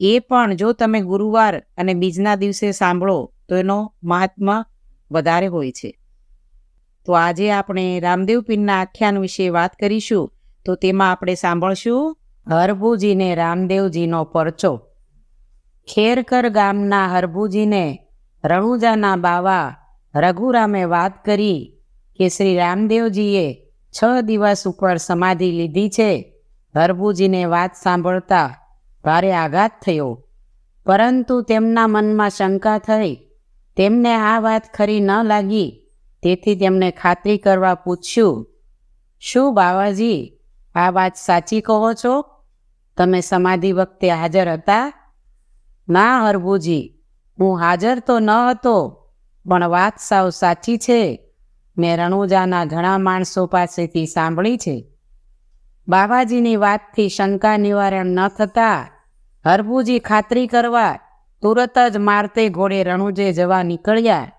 એ પણ જો તમે ગુરુવાર અને બીજના દિવસે સાંભળો, તો એનો મહાત્મા વધારે હોય છે. તો આજે આપણે રામદેવ પીરના આખ્યાન વિશે વાત કરીશું, તો તેમાં આપણે સાંભળશું, હરભુજીને રામદેવજીનો પરચો. ખેરકર ગામના હરભુજીને રણુજાના બાવા રઘુરામે વાત કરી કે શ્રી રામદેવજીએ છ દિવસ ઉપર સમાધિ લીધી છે. હરભુજીને વાત સાંભળતા ભારે આઘાત થયો. પરંતુ તેમના મનમાં શંકા થઈ. તેમને આ વાત ખરી ન લાગી. તેથી તેમને ખાતરી કરવા પૂછ્યું, શું બાવાજી, આ વાત સાચી કહો છો? તમે સમાધિ વખતે હાજર હતા? ના, હરભુજી, હું હાજર તો ન હતો, પણ વાત સાવ સાચી છે. મેં રણુજાના ઘણા માણસો પાસેથી સાંભળી છે. બાવાજીની વાતથી શંકા નિવારણ ન થતા હરભુજી ખાતરી કરવા તુરત જ મારતે ઘોડે રણુજે જવા નીકળ્યા.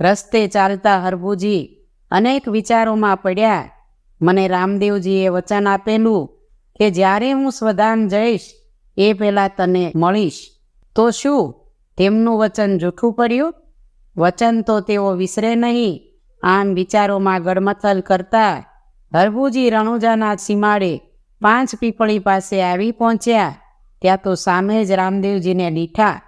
રસ્તે ચાલતા હરભુજી અનેક વિચારોમાં પડ્યા. મને રામદેવજીએ વચન આપેલું કે જ્યારે હું સ્વદાન જઈશ, એ પહેલાં તને મળીશ. તો શું? તેમનું વચન જૂઠું પડ્યું? વચન તો તેઓ વિસરે નહીં. આમ વિચારોમાં ગડમથલ કરતા હરભુજી રણુજાના સીમાડે પાંચ પીપળી પાસે આવી પહોંચ્યા. ત્યાં તો સામે જ રામદેવજીને દીઠા.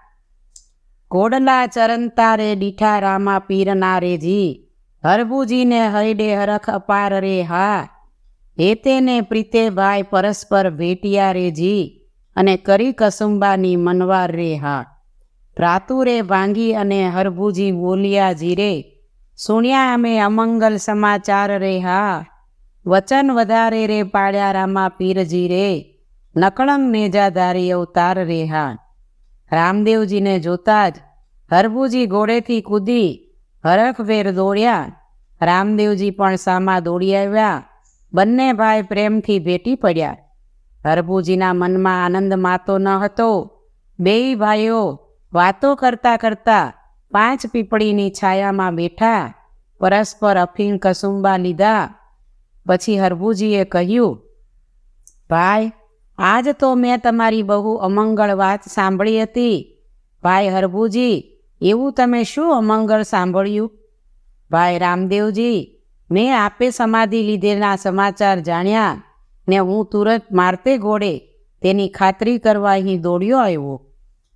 ઘોડલા ચરંતા રે દીઠા રામા પીરના રેજી હરભુજીને હૈડે હરખ અપાર રે હા. હેતેને પ્રીતે ભાઈ પરસ્પર ભેટિયા રેજી અને કરી કસુંબાની મનવાર રે હા. પ્રાતુરે ભાંગી અને હરભુજી બોલ્યા, જીરે, સુણ્યા અમે અમંગલ સમાચાર રે હા. વચન વધારે રે પાડ્યા રામા પીરજી રે નકળંગ નેજાધારી અવતાર રેહા રામદેવજીને જોતા જ હરભુજી ઘોડેથી કૂદી હરખભેર દોડ્યા. રામદેવજી પણ સામા દોડી આવ્યા, બંને ભાઈ પ્રેમથી ભેટી પડ્યા. હરભુજીના મનમાં આનંદ માતો ન હતો. બેય ભાઈઓ વાતો કરતા કરતા પાંચ પીપળીની છાયામાં બેઠા, પરસ્પર અફીણ કસુંબા લીધા. પછી હરભુજીએ કહ્યું, ભાઈ, આજ તો મેં તમારી બહુ અમંગળ વાત સાંભળી હતી. ભાઈ હરભુજી, એવું તમે શું અમંગળ સાંભળ્યું? ભાઈ રામદેવજી, મેં આપે સમાધિ લીધેલા સમાચાર જાણ્યા ને હું તુરંત મારતે ઘોડે તેની ખાતરી કરવા અહીં દોડ્યો આવ્યો.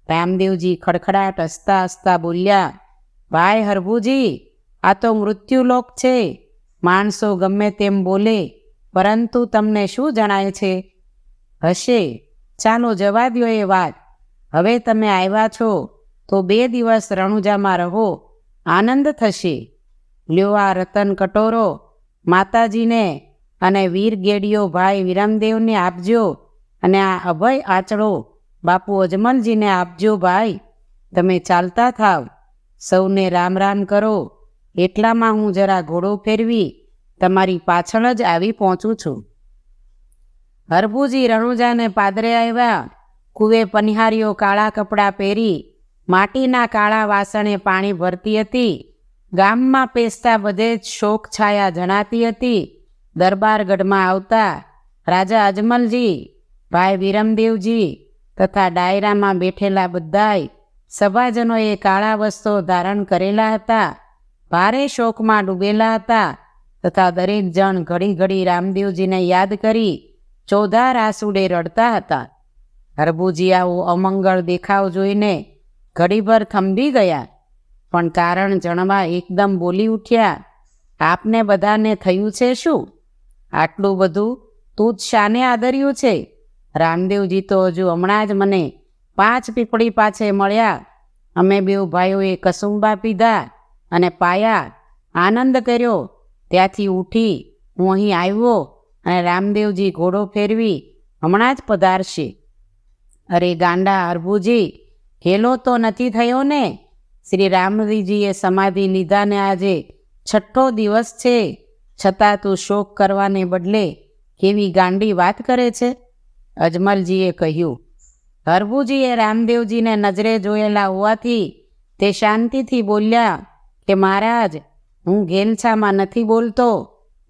રામદેવજી ખડખડાટ હસતા હસતા બોલ્યા, ભાઈ હરભુજી, આ તો મૃત્યુલોક છે. માણસો ગમે તેમ બોલે, પરંતુ તમને શું જણાય છે? હશે. ચાલો જવા દ્યો એ વાત. હવે તમે આવ્યા છો, તો બે દિવસ રણુજામાં રહો. આનંદ થશે. લ્યો આ રતન કટોરો, માતાજીને અને વીર ગેડીઓ ભાઈ વિરામદેવને આપજો અને આ અભય આચળો બાપુ અજમલજીને આપજો ભાઈ. તમે ચાલતા થાવ. સૌને રામ રામ કરો. એટલામાં હું જરા ઘોડો ફેરવી તમારી પાછળ જ આવી પહોંચું છું. હરભુજી રણુજાને પાદરે આવ્યા, કુવે પનિહારીઓ કાળા કપડાં પહેરી, માટીના કાળા વાસણે પાણી ભરતી હતી, ગામમાં પેસતા બધે જ શોક છાયા જણાતી હતી. દરબારગઢમાં આવતા રાજા અજમલજી, ભાઈ વિરમદેવજી તથા ડાયરામાં બેઠેલા બધાય સભાજનોએ કાળા વસ્ત્રો ધારણ કરેલા હતા. ભારે શોકમાં ડૂબેલા હતા તથા દરેક જણ ઘડી ઘડી રામદેવજીને યાદ કરી ચોધાર આસુડે રડતા હતા. હરબુજી આવું અમંગળ દેખાવ જોઈને ઘડીભર થંભી ગયા. પણ કારણ જણવા એકદમ બોલી ઉઠ્યા, આપને બધાને થયું છે શું? આટલું બધું તું જ શાને આદર્યું છે? રામદેવજી તો હજુ હમણાં જ મને પાંચ પીપળી પાછે મળ્યા. અમે બેઉ ભાઈઓએ કસુંબા પીધા. અને પાયા આનંદ કર્યો. ત્યાંથી ઉઠી હું અહીં આવ્યો અને રામદેવજી ઘોડો ફેરવી હમણાં જ પધારશે. અરે ગાંડા હરભુજી, હેલો તો નથી થયો ને? શ્રી રામજીએ સમાધિ લીધાને આજે છઠ્ઠો દિવસ છે. છતાં તું શોક કરવાને બદલે કેવી ગાંડી વાત કરે છે? અજમલજીએ કહ્યું, હરભુજીએ રામદેવજીને નજરે જોયેલા હોવાથી તે શાંતિથી બોલ્યા કે મહારાજ, હું ઘેલછામાં નથી બોલતો.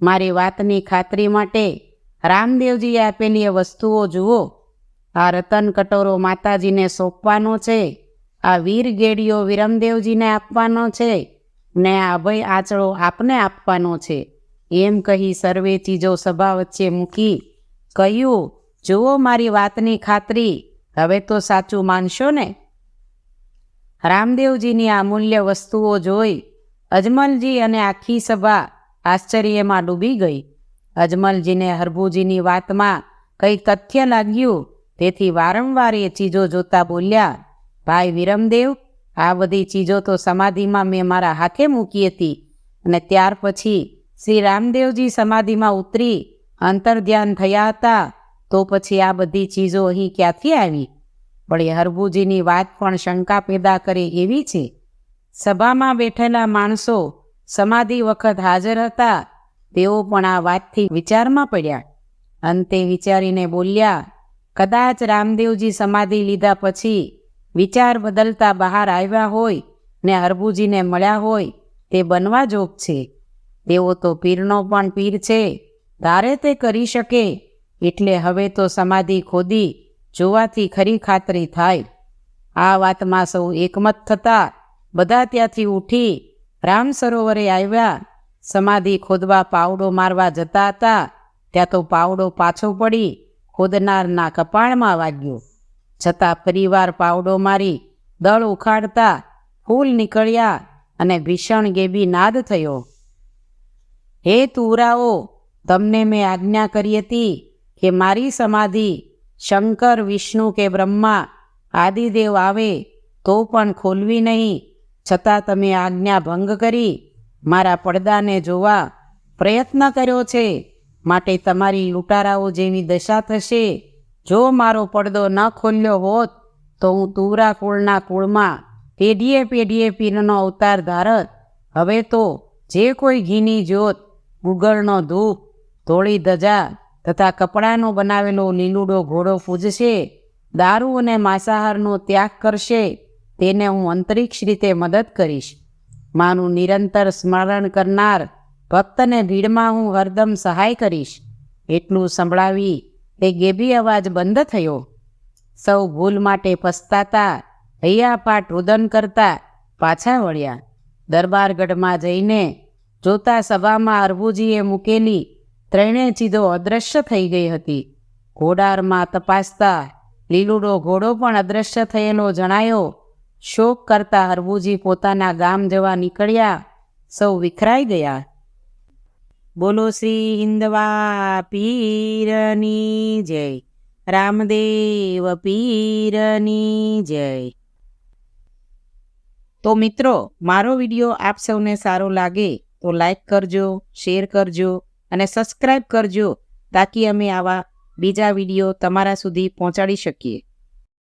મારી વાતની ખાતરી માટે રામદેવજીએ આપેલી એ વસ્તુઓ જુઓ. આ રતન કટોરો માતાજીને સોંપવાનો છે. આ વીર ગેડીઓ વિરમદેવજીને આપવાનો છે ને આ અભય આંચળો આપને આપવાનો છે. એમ કહી સર્વે ચીજો સભા વચ્ચે મૂકી કહ્યું, જુઓ મારી વાતની ખાતરી. હવે તો સાચું માનશો ને? રામદેવજીની આ મૂલ્ય વસ્તુઓ જોઈ અજમલજી અને આખી સભા આશ્ચર્યમાં ડૂબી ગઈ. અજમલજીને હરભુજીની વાતમાં કંઈ તથ્ય લાગ્યું? તેથી વારંવાર એ ચીજો જોતા બોલ્યા, ભાઈ વિરમદેવ, આ બધી ચીજો તો સમાધિમાં મેં મારા હાથે મૂકી હતી અને ત્યાર પછી શ્રી રામદેવજી સમાધિમાં ઉતરી અંતર્ધ્યાન થયા હતા, તો પછી આ બધી ચીજો અહીં ક્યાંથી આવી? એ હરભુજીની વાત પણ શંકા પેદા કરે એવી છે. સભામાં બેઠેલા માણસો સમાધિ વખત હાજર હતા, તેઓ પણ આ વાતથી વિચારમાં પડ્યા. અંતે વિચારીને બોલ્યા, કદાચ રામદેવજી સમાધિ લીધા પછી વિચાર બદલતા બહાર આવ્યા હોય ને હરભુજીને મળ્યા હોય તે બનવા જોગ છે. તેઓ તો પીરનો પણ પીર છે. ધારે તે કરી શકે. એટલે હવે તો સમાધિ ખોદી જોવાથી ખરી ખાતરી થાય. આ વાતમાં સૌ એકમત થતા બધા ત્યાંથી ઉઠી રામ સરોવરે આવ્યા. સમાધિ ખોદવા પાવડો મારવા જતા હતા. ત્યાં તો પાવડો પાછો પડી ખોદનારના કપાળમાં વાગ્યો. છતાં પરિવાર પાવડો મારી દળ ઉખાડતા ફૂલ નીકળ્યા અને ભીષણ ગેબી નાદ થયો. હે તુરાઓ, તમને મેં આજ્ઞા કરી હતી કે મારી સમાધિ શંકર, વિષ્ણુ કે બ્રહ્મા, આદિદેવ આવે તો પણ ખોલવી નહીં. છતાં તમે આજ્ઞા ભંગ કરી મારા પડદાને જોવા પ્રયત્ન કર્યો છે. માટે તમારી લૂંટારાઓ જેવી દશા થશે. જો મારો પડદો ન ખોલ્યો હોત તો હું તુરા કુળના કુળમાં પેઢીએ પેઢીએ પીરનો અવતાર ધારત. હવે તો જે કોઈ ઘીની જ્યોત ગુગળનો ધૂપ, ધોળી ધજા તથા કપડાનો બનાવેલો લીલુડો ઘોડો પૂજશે દારૂ અને માંસાહારનો ત્યાગ કરશે, તેને હું અંતરિક્ષ રીતે મદદ કરીશ. માનું નિરંતર સ્મરણ કરનાર ભક્તને ભીડમાં હું હરદમ સહાય કરીશ. એટલું સંભળાવી તે ગેબી અવાજ બંધ થયો. સૌ ભૂલ માટે પસ્તાતા, હૈયાપાટ રુદન કરતા પાછા વળ્યા. દરબારગઢમાં જઈને જોતા સભામાં અરબુજીએ મૂકેલી ત્રણેય ચીજો અદૃશ્ય થઈ ગઈ હતી. ઘોડારમાં તપાસતા લીલુડો ઘોડો પણ અદૃશ્ય થયેલો જણાયો. શોક કરતા હરબુજી પોતાના ગામ જવા નીકળ્યા. સૌ વિખરાઈ ગયા. બોલો શ્રી હિન્દવા પીરની જય. રામદેવ પીરની જય. તો મિત્રો, મારો વીડિયો આપ સૌને સારો લાગે તો લાઈક કરજો, શેર કરજો. અને સબસ્ક્રાઈબ કરજો તાકી અમે આવા બીજા વીડિયો તમારા સુધી પહોંચાડી શકીએ.